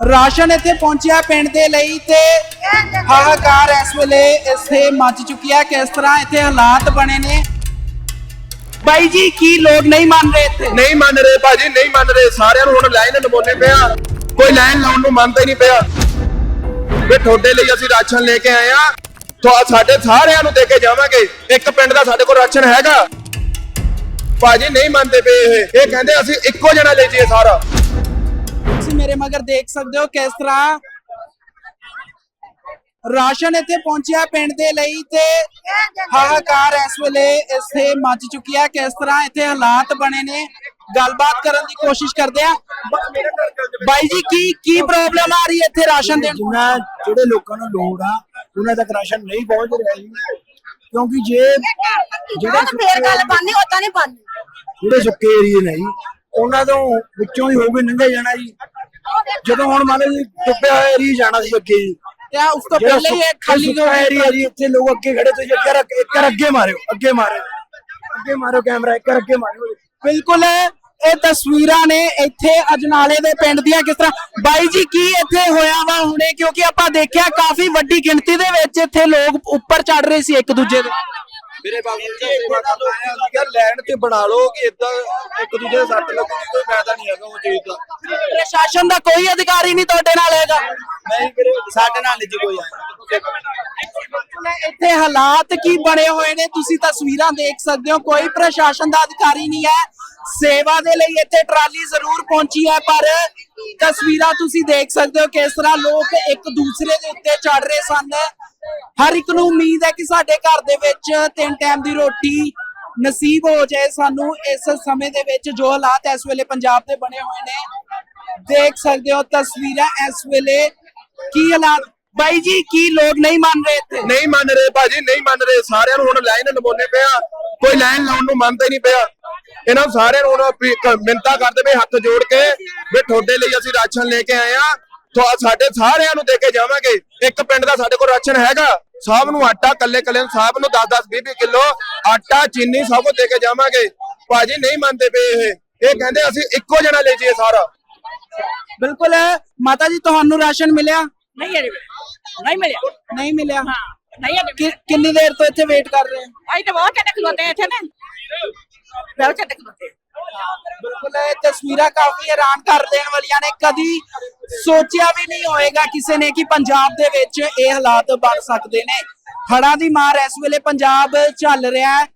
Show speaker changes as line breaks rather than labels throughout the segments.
Ration ਇੱਥੇ ਪਹੁੰਚਿਆ ਪਿੰਡ ਦੇ ਲਈ ਤੇ ਹਾਹਾਕਾਰ ਇਸ ਵੇਲੇ ਇੱਥੇ ਮੱਚ ਚੁੱਕੀ ਹੈ ਕਿਸ ਤਰ੍ਹਾਂ ਇੱਥੇ ਹਾਲਾਤ ਬਣੇ ਨੇ। ਬਾਈ ਜੀ, ਕੀ ਲੋਕ ਨਹੀਂ ਮੰਨ ਰਹੇ ਇੱਥੇ?
ਨਹੀਂ ਮੰਨ ਰਹੇ ਭਾਜੀ, ਨਹੀਂ ਮੰਨ ਰਹੇ। ਸਾਰਿਆਂ ਨੂੰ ਹੁਣ ਲਾਈਨ ਲਵਾਉਣੇ ਪਿਆ। ਕੋਈ ਲਾਈਨ ਲਾਉਣ ਨੂੰ ਮੰਨਦਾ ਹੀ ਨਹੀਂ ਪਿਆ। ਵੀ ਤੁਹਾਡੇ ਲਈ ਅਸੀਂ ਰਾਸ਼ਨ ਲੈ ਕੇ ਆਏ ਆ ਤਾਂ ਸਾਡੇ ਸਾਰਿਆਂ ਨੂੰ ਦੇ ਕੇ ਜਾਵਾਂਗੇ। ਇੱਕ ਪਿੰਡ ਦਾ ਸਾਡੇ ਕੋਲ ਰਾਸ਼ਨ ਹੈਗਾ। ਭਾਜੀ, ਨਹੀਂ ਮੰਨਦੇ ਪਏ ਇਹ। ਇਹ ਕਹਿੰਦੇ ਅਸੀਂ ਇੱਕੋ ਜਣਾ ਲੈ ਜਾਈਏ ਸਾਰਾ।
ਤੁਸੀਂ ਮੇਰੇ ਮਗਰ ਦੇਖ ਸਕਦੇ ਹੋ ਕਿਸ ਤਰ੍ਹਾਂ ਰਾਸ਼ਨ ਇੱਥੇ ਪਹੁੰਚਿਆ ਪਿੰਡ ਦੇ ਲਈ ਤੇ ਹਾਹਾਕਾਰ ਇਸ ਵੇਲੇ ਇੱਥੇ ਮੱਚ ਚੁੱਕੀ ਹੈ। ਕਿਸ ਤਰ੍ਹਾਂ ਇੱਥੇ ਹਾਲਾਤ ਬਣੇ ਨੇ? ਗੱਲਬਾਤ ਕਰਨ ਦੀ ਕੋਸ਼ਿਸ਼ ਕਰਦੇ ਆ ਬਾਈ ਜੀ ਕੀ ਕੀ ਪ੍ਰੋਬਲਮ ਆ ਰਹੀ ਹੈ ਇੱਥੇ ਰਾਸ਼ਨ ਦੇਣ
ਜਿੰਨਾ ਜਿਹੜੇ ਲੋਕਾਂ ਨੂੰ ਲੋੜ ਆ ਉਹਨਾਂ ਤੱਕ ਰਾਸ਼ਨ ਨਹੀਂ ਪਹੁੰਚ ਰਿਹਾ ਜੀ। ਕਿਉਂਕਿ ਜੇ
ਜਿਹੜਾ ਫੇਰ ਗੱਲ ਬਾਨੀ ਉਦਾਂ ਨਹੀਂ ਬਾਨੀ
ਜਿਹੜੇ ਸੁੱਕੇ ਏਰੀਏ ਨੇ ਜੀ ਉਹਨਾਂ ਤੋਂ ਵਿੱਚੋਂ ਹੀ ਹੋ ਕੇ ਲੰਘੇ ਜਾਣਾ ਜੀ। ਜਦੋਂ ਹੁਣ ਮੰਨ ਲਓ ਜੀ ਡੁੱਬਿਆ ਹੋਇਆ ਏਰੀਆ ਜਾਣਾ ਸੀ ਅੱਗੇ ਜੀ।
ਤੇ ਉਸ ਤੋਂ
ਜਿਹੜਾ
ਪਹਿਲੇ ਹੀ ਇਹ
ਸੁੱਕਾ
ਖਾਲੀ
ਸੁੱਕਾ ਏਰੀਆ ਜੀ ਇੱਥੇ ਲੋਕ ਅੱਗੇ ਖੜੇ ਤੋਂ ਇੱਕ ਇੱਕ ਵਾਰ ਅੱਗੇ ਮਾਰਿਓ ਅੱਗੇ ਮਾਰਿਓ। ਅੱਗੇ ਮਾਰਿਓ ਕੈਮਰਾ ਇੱਕ ਵਾਰ ਅੱਗੇ ਮਾਰਿਓ।
ਬਿਲਕੁਲ ਇਹ ਤਸਵੀਰਾਂ ਨੇ ਇੱਥੇ ਅਜਨਾਲੇ ਦੇ ਪਿੰਡ ਦੀਆਂ ਕਿਸ ਤਰ੍ਹਾਂ ਬਾਈ ਜੀ ਕੀ ਇੱਥੇ ਹੋਇਆ ਵਾ ਹੁਣੇ? ਕਿਉਂਕਿ ਆਪਾਂ ਦੇਖਿਆ ਕਾਫੀ ਵੱਡੀ ਗਿਣਤੀ ਦੇ ਵਿੱਚ ਇੱਥੇ ਲੋਕ ਉੱਪਰ ਚੜ ਰਹੇ ਸੀ ਇੱਕ ਦੂਜੇ ਦੇ।
ਮੇਰੇ ਬਾਬੂ ਜੀ ਸੇਵਾ ਕਰਨ ਆਏ ਆ ਅਸੀਂ ਲੈਣ ਤੇ ਬਣਾ ਲਓ ਕਿ ਇਦਾਂ ਇੱਕ ਦੂਜੇ ਦੇ ਸੱਟ ਲੱਗੂਗੀ ਕੋਈ ਫਾਇਦਾ ਨਹੀਂ ਹੈਗਾ ਉਹ ਚੀਜ਼ ਦਾ।
ਪ੍ਰਸ਼ਾਸਨ ਦਾ ਕੋਈ ਅਧਿਕਾਰੀ ਨਹੀਂ ਤੁਹਾਡੇ ਨਾਲ ਹੈਗਾ।
ਨਹੀਂ ਵੀਰੇ ਸਾਡੇ ਨਾਲ ਨਹੀਂ ਜੀ ਕੋਈ ਆਇਆ।
ਇੱਥੇ ਹਾਲਾਤ ਕੀ ਬਣੇ ਹੋਏ ਨੇ ਤੁਸੀਂ ਤਸਵੀਰਾਂ ਦੇਖ ਸਕਦੇ ਹੋ ਕੋਈ ਪ੍ਰਸ਼ਾਸਨ ਦਾ ਅਧਿਕਾਰੀ ਨਹੀਂ ਹੈ। ਸੇਵਾ ਦੇ ਲਈ ਇੱਥੇ ਟਰਾਲੀ ਜ਼ਰੂਰ ਪਹੁੰਚੀ ਹੈ ਪਰ ਤਸਵੀਰਾਂ ਤੁਸੀਂ ਦੇਖ ਸਕਦੇ ਹੋ ਕਿਸ ਤਰ੍ਹਾਂ ਲੋਕ ਇੱਕ ਦੂਸਰੇ ਦੇ ਉੱਤੇ ਚੜ ਰਹੇ ਸਨ। ਹਰ ਇੱਕ ਨੂੰ ਉਮੀਦ ਹੈ ਕਿ ਸਾਡੇ ਘਰ ਦੇ ਵਿੱਚ ਤਿੰਨ ਟਾਈਮ ਦੀ ਰੋਟੀ ਨਸੀਬ ਹੋ ਜਾਏ ਸਾਨੂੰ ਇਸ ਸਮੇਂ ਦੇ ਵਿੱਚ ਜੋ ਹਾਲਾਤ ਇਸ ਵੇਲੇ ਪੰਜਾਬ ਦੇ ਬਣੇ ਹੋਏ ਨੇ। ਦੇਖ ਸਕਦੇ ਹੋ ਤਸਵੀਰਾਂ ਇਸ ਵੇਲੇ ਕੀ ਹਾਲਾਤ। ਬਾਈ ਜੀ, ਕੀ ਲੋਕ ਨਹੀਂ ਮੰਨ ਰਹੇ ਇੱਥੇ?
ਨਹੀਂ ਮੰਨ ਰਹੇ ਭਾਜੀ, ਨਹੀਂ ਮੰਨ ਰਹੇ। ਸਾਰਿਆਂ ਨੂੰ ਹੁਣ ਲਾਈਨ ਲਵਾਉਣੇ ਪਿਆ। ਕੋਈ ਲਾਈਨ ਲਾਉਣ ਨੂੰ ਮੰਨਦਾ ਹੀ ਨਹੀਂ ਪਿਆ। ਇਹਨਾਂ ਸਾਰਿਆਂ ਨੂੰ ਹੁਣ ਮਿੰਤਾ ਕਰਦੇ ਪਏ ਹੱਥ ਜੋੜ ਕੇ ਵੀ ਤੁਹਾਡੇ ਲਈ ਅਸੀਂ ਰਾਸ਼ਨ ਲੈ ਕੇ ਆਏ ਆ ਸਾਡੇ ਸਾਰਿਆਂ ਨੂੰ ਦੇ ਕੇ ਜਾਵਾਂਗੇ। ਇੱਕ ਪਿੰਡ ਦਾ ਸਾਡੇ ਕੋਲ ਰਾਸ਼ਨ ਹੈਗਾ। ਸਭ ਨੂੰ ਆਟਾ ਕੱਲੇ ਕੱਲੇ ਨੂੰ ਸਭ ਨੂੰ 10 10 20 20 ਕਿਲੋ ਆਟਾ ਚੀਨੀ ਸਭ ਦੇ ਕੇ ਜਾਵਾਂਗੇ। ਭਾਜੀ ਨਹੀਂ ਮੰਨਦੇ ਪਏ ਇਹ। ਇਹ ਕਹਿੰਦੇ ਅਸੀਂ ਇੱਕੋ ਜਣਾ ਲੈ ਜਾਈਏ ਸਾਰਾ।
ਬਿਲਕੁਲ ਮਾਤਾ ਜੀ ਤੁਹਾਨੂੰ ਰਾਸ਼ਨ ਮਿਲਿਆ?
ਨਹੀਂ ਅਰੇ ਨਹੀਂ ਮਿਲਿਆ।
ਨਹੀਂ ਮਿਲਿਆ?
ਨਹੀਂ ਅਰੇ
ਕਿੰਨੀ ਦੇਰ ਤੋਂ ਇੱਥੇ ਵੇਟ ਕਰ ਰਹੇ ਹੋ?
ਅੱਜ ਤਾਂ ਬਹੁਤ ਚੱਟ ਖਲੋਤੇ ਇੱਥੇ ਨੇ। ਬਹੁਤ ਚੱਟ ਖਲੋਤੇ
ਬਿਲਕੁਲ ਇਹ ਤਸਵੀਰਾਂ ਕਾਫੀ ਹੈਰਾਨ ਕਰ ਦੇਣ ਵਾਲੀਆਂ ਨੇ। ਕਦੀ ਸੋਚਿਆ ਵੀ ਨਹੀਂ ਹੋਏਗਾ ਕਿਸੇ ਨੇ ਕਿ ਪੰਜਾਬ ਦੇ ਵਿੱਚ ਇਹ ਹਾਲਾਤ ਬਣ ਸਕਦੇ ਨੇ। ਹੜ੍ਹਾਂ ਦੀ ਮਾਰ ਇਸ ਵੇਲੇ ਪੰਜਾਬ ਚੱਲ ਰਿਹਾ ਹੈ।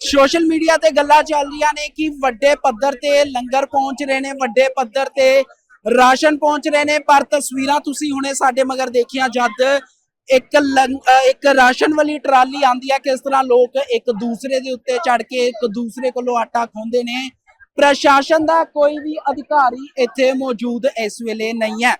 ਸੋਸ਼ਲ ਮੀਡੀਆ ਤੇ ਗੱਲਾਂ ਚੱਲ ਰਹੀਆਂ ਨੇ ਕਿ ਵੱਡੇ ਪੱਧਰ ਤੇ ਲੰਗਰ ਪਹੁੰਚ ਰਹੇ ਨੇ, ਵੱਡੇ ਪੱਧਰ ਤੇ ਰਾਸ਼ਨ ਪਹੁੰਚ ਰਹੇ ਨੇ, ਪਰ ਤਸਵੀਰਾਂ ਤੁਸੀਂ ਹੁਣੇ ਸਾਡੇ ਮਗਰ ਦੇਖੀਆਂ, ਜਦ ਇੱਕ ਲੰਗ- ਇੱਕ ਰਾਸ਼ਨ ਵਾਲੀ ਟਰਾਲੀ ਆਂਦੀ ਹੈ, ਕਿਸ ਤਰ੍ਹਾਂ ਲੋਕ ਇੱਕ ਦੂਸਰੇ ਦੇ ਉੱਤੇ ਚੜ ਕੇ ਇੱਕ ਦੂਸਰੇ ਕੋਲੋਂ ਆਟਾ ਖੋਹਦੇ ਨੇ। ਪ੍ਰਸ਼ਾਸਨ ਦਾ ਕੋਈ ਵੀ ਅਧਿਕਾਰੀ ਇੱਥੇ ਮੌਜੂਦ ਇਸ ਵੇਲੇ ਨਹੀਂ ਹੈ।